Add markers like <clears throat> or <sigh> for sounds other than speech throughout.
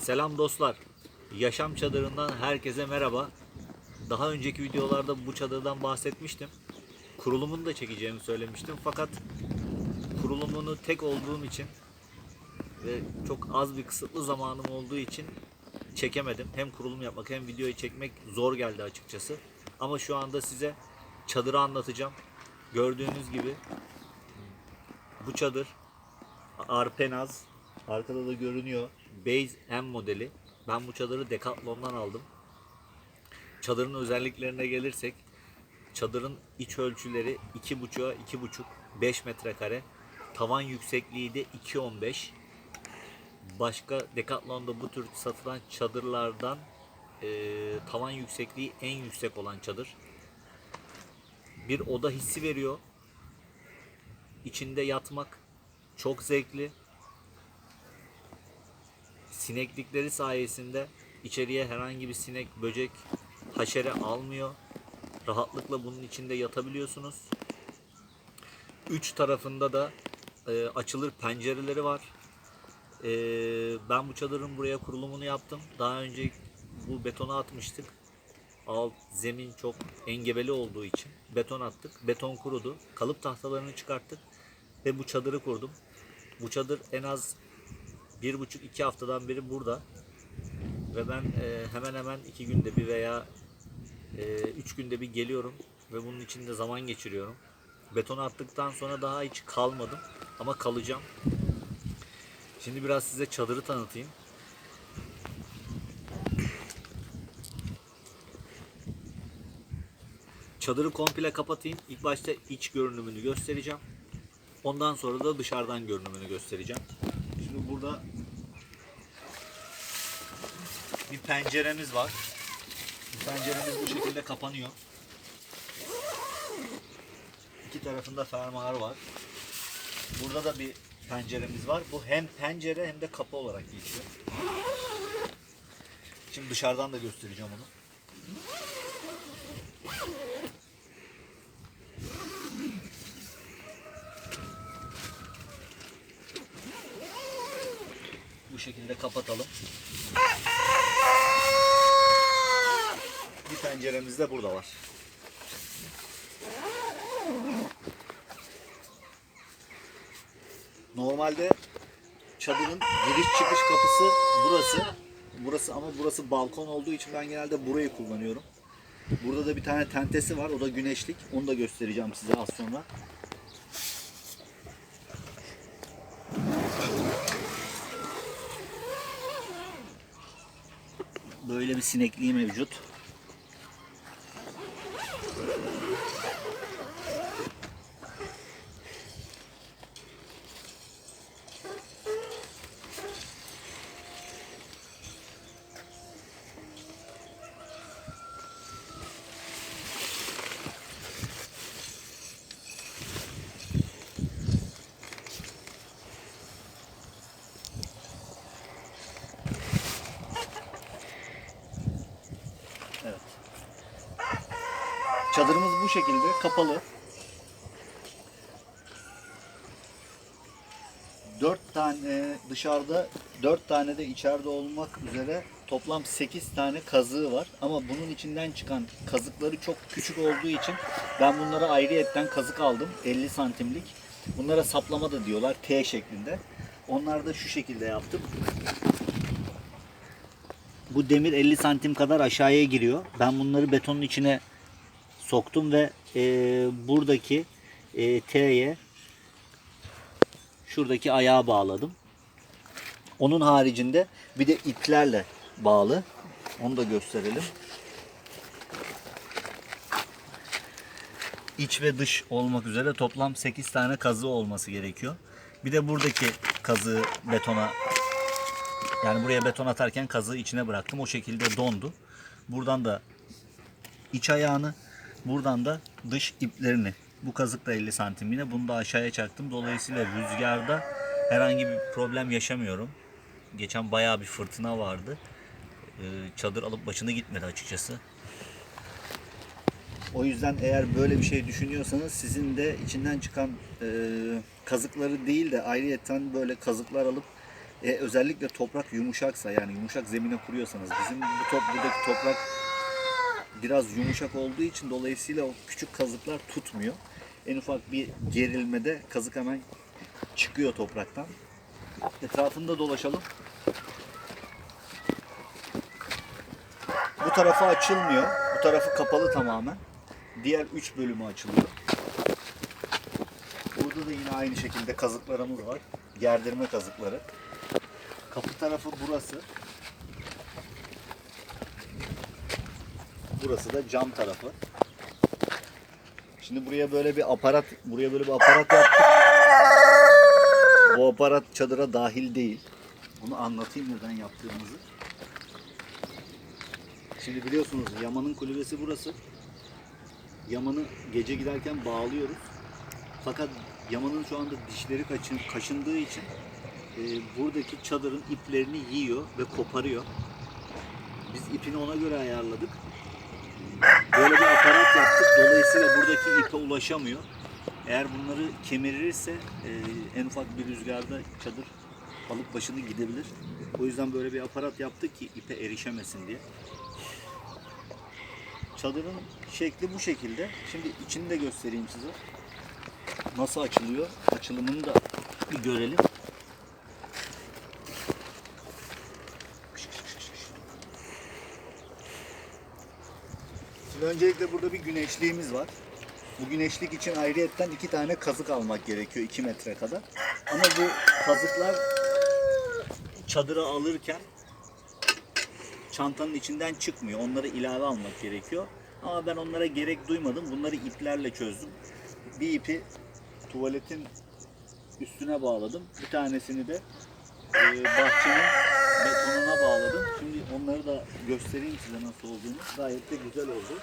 Selam dostlar. Yaşam çadırından herkese merhaba. Daha önceki videolarda bu çadırdan bahsetmiştim. Kurulumunu da çekeceğimi söylemiştim. Fakat kurulumunu tek olduğum için ve çok az bir kısıtlı zamanım olduğu için çekemedim. Hem kurulum yapmak hem videoyu çekmek zor geldi açıkçası. Ama şu anda size çadırı anlatacağım. Gördüğünüz gibi bu çadır Arpenaz arkada da görünüyor. Base M modeli. Ben bu çadırı Decathlon'dan aldım. Çadırın özelliklerine gelirsek çadırın iç ölçüleri 2.5'a 2.5 5 metrekare. Tavan yüksekliği de 2.15. Başka Decathlon'da bu tür satılan çadırlardan eee, tavan yüksekliği en yüksek olan çadır. Bir oda hissi veriyor. İçinde yatmak çok zevkli. Sineklikleri sayesinde içeriye herhangi bir sinek, böcek, haşere almıyor. Rahatlıkla bunun içinde yatabiliyorsunuz. Üç tarafında da e, açılır pencereleri var. E, ben bu çadırın buraya kurulumunu yaptım. Daha önce bu betona atmıştık. Alt zemin çok engebeli olduğu için beton attık. Beton kurudu. Kalıp tahtalarını çıkarttık ve bu çadırı kurdum. Bu çadır en az bir buçuk iki haftadan beri burada ve ben e, hemen hemen iki günde bir veya e, üç günde bir geliyorum ve bunun içinde zaman geçiriyorum. Betonu attıktan sonra daha hiç kalmadım ama kalacağım. Şimdi biraz size çadırı tanıtayım. Çadırı komple kapatayım. İlk başta iç görünümünü göstereceğim. Ondan sonra da dışarıdan görünümünü göstereceğim. Şimdi burada bir penceremiz var. Bu penceremiz bu şekilde kapanıyor. İki tarafında fermuar var. Burada da bir penceremiz var. Bu hem pencere hem de kapı olarak geçiyor. Şimdi dışarıdan da göstereceğim onu. Şekilde kapatalım. Bir penceremiz de burada var. Normalde çadırın giriş çıkış kapısı burası. Burası ama burası balkon olduğu için ben genelde burayı kullanıyorum. Burada da bir tane tentesi var. O da güneşlik. Onu da göstereceğim size az sonra. Böyle bir sinekliği mevcut. Çadırımız bu şekilde kapalı. Dört tane dışarıda, dört tane de içeride olmak üzere toplam 8 tane kazığı var. Ama bunun içinden çıkan kazıkları çok küçük olduğu için ben bunlara ayrıyetten kazık aldım. 50 santimlik. Bunlara saplama da diyorlar T şeklinde. Onları da şu şekilde yaptım. Bu demir 50 santim kadar aşağıya giriyor. Ben bunları betonun içine soktum ve e, buradaki e, T'ye şuradaki ayağa bağladım. Onun haricinde bir de iplerle bağlı. Onu da gösterelim. İç ve dış olmak üzere toplam 8 tane kazığı olması gerekiyor. Bir de buradaki kazığı betona yani buraya beton atarken kazığı içine bıraktım. O şekilde dondu. Buradan da iç ayağını, buradan da dış iplerini. Bu kazık da 50 santim yine. Bunu da aşağıya çaktım. Dolayısıyla rüzgarda herhangi bir problem yaşamıyorum. Geçen bayağı bir fırtına vardı. Ee, Çadır alıp başını gitmedi açıkçası. O yüzden eğer böyle bir şey düşünüyorsanız sizin de içinden çıkan e, kazıkları değil de ayrıyeten böyle kazıklar alıp E, özellikle toprak yumuşaksa yani yumuşak zemine kuruyorsanız bizim bu top, buradaki toprak biraz yumuşak olduğu için dolayısıyla o küçük kazıklar tutmuyor. En ufak bir gerilmede kazık hemen çıkıyor topraktan. Etrafında dolaşalım. Bu tarafı açılmıyor. Bu tarafı kapalı tamamen. Diğer 3 bölümü açılıyor. Burada da yine aynı şekilde kazıklarımız var. Gerdirme kazıkları. Kapı tarafı burası. Burası da cam tarafı. Şimdi buraya böyle bir aparat, buraya böyle bir aparat yaptık. Bu aparat çadıra dahil değil. Bunu anlatayım neden yaptığımızı. Şimdi biliyorsunuz Yaman'ın kulübesi burası. Yaman'ı gece giderken bağlıyoruz. Fakat Yaman'ın şu anda dişleri kaçın, kaşındığı için e, buradaki çadırın iplerini yiyor ve koparıyor. Biz ipini ona göre ayarladık. Böyle bir aparat yaptık. Dolayısıyla buradaki ipe ulaşamıyor. Eğer bunları kemirirse e, en ufak bir rüzgarda çadır alıp başını gidebilir. O yüzden böyle bir aparat yaptık ki ipe erişemesin diye. Çadırın şekli bu şekilde. Şimdi içini de göstereyim size. Nasıl açılıyor? Açılımını da bir görelim. Şimdi öncelikle burada bir güneşliğimiz var. Bu güneşlik için ayrıyetten iki tane kazık almak gerekiyor 2 metre kadar. Ama bu kazıklar çadıra alırken çantanın içinden çıkmıyor. Onları ilave almak gerekiyor. Ama ben onlara gerek duymadım. Bunları iplerle çözdüm. Bir ipi tuvaletin üstüne bağladım. Bir tanesini de e, bahçenin betonuna bağladım. Şimdi onları da göstereyim size nasıl olduğunu. Gayet de güzel oldu.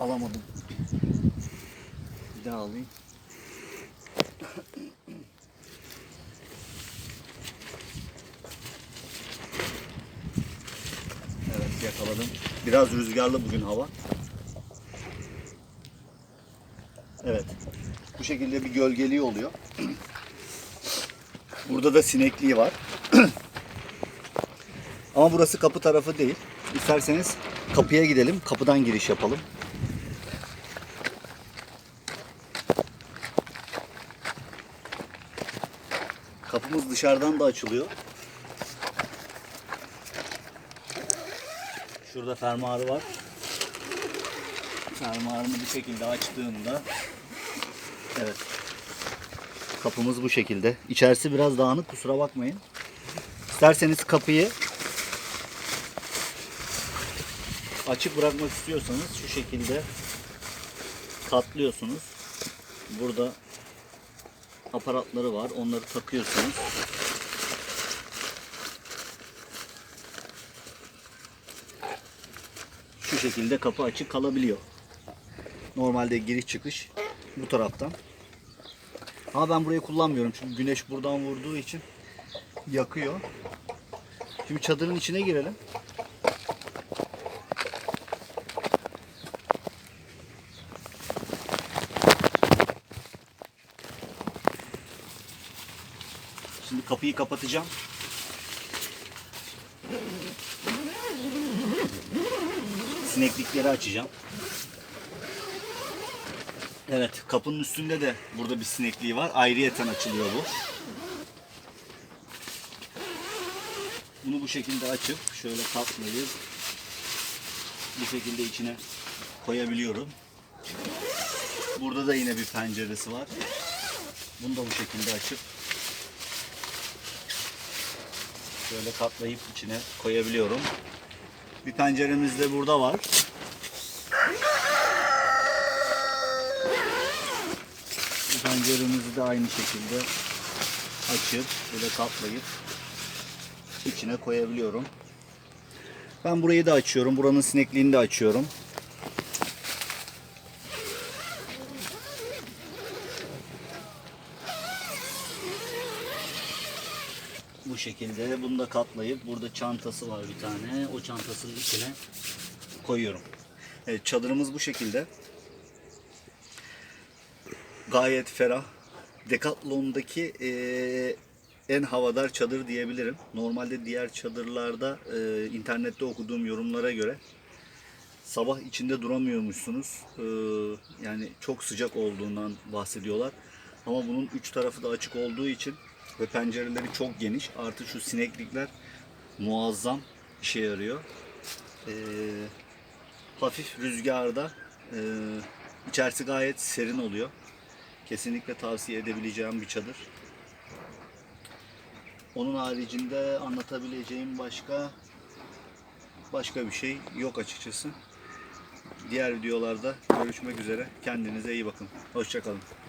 Alamadım. Bir daha alayım. Evet yakaladım. Biraz rüzgarlı bugün hava. Evet. Bu şekilde bir gölgeliği oluyor. <clears throat> Burada da sinekliği var. <clears throat> Ama burası kapı tarafı değil. İsterseniz kapıya gidelim. Kapıdan giriş yapalım. Kapımız dışarıdan da açılıyor. Şurada fermuarı var. Fermuarını bu şekilde açtığımda evet. Kapımız bu şekilde. İçerisi biraz dağınık kusura bakmayın. İsterseniz kapıyı açık bırakmak istiyorsanız şu şekilde katlıyorsunuz. Burada aparatları var. Onları takıyorsunuz. Şu şekilde kapı açık kalabiliyor. Normalde giriş çıkış bu taraftan. Ama ben burayı kullanmıyorum çünkü güneş buradan vurduğu için yakıyor. Şimdi çadırın içine girelim. Şimdi kapıyı kapatacağım. Sineklikleri açacağım. Evet, kapının üstünde de burada bir sinekliği var. Ayrıyeten açılıyor bu. Bunu bu şekilde açıp şöyle katlayıp bu şekilde içine koyabiliyorum. Burada da yine bir penceresi var. Bunu da bu şekilde açıp şöyle katlayıp içine koyabiliyorum. Bir penceremiz de burada var. Bu penceremizi de aynı şekilde açıp böyle katlayıp içine koyabiliyorum. Ben burayı da açıyorum. Buranın sinekliğini de açıyorum. Bu şekilde. Bunu da katlayıp burada çantası var bir tane. O çantasının içine koyuyorum. Evet, çadırımız bu şekilde. Gayet ferah. Decathlon'daki eee, en havadar çadır diyebilirim. Normalde diğer çadırlarda eee, internette okuduğum yorumlara göre sabah içinde duramıyormuşsunuz. Eee, yani çok sıcak olduğundan bahsediyorlar. Ama bunun üç tarafı da açık olduğu için ve pencereleri çok geniş. Artı şu sineklikler muazzam işe yarıyor. Eee hafif rüzgarda e, içerisi gayet serin oluyor. Kesinlikle tavsiye edebileceğim bir çadır. Onun haricinde anlatabileceğim başka başka bir şey yok açıkçası. Diğer videolarda görüşmek üzere. Kendinize iyi bakın. Hoşçakalın.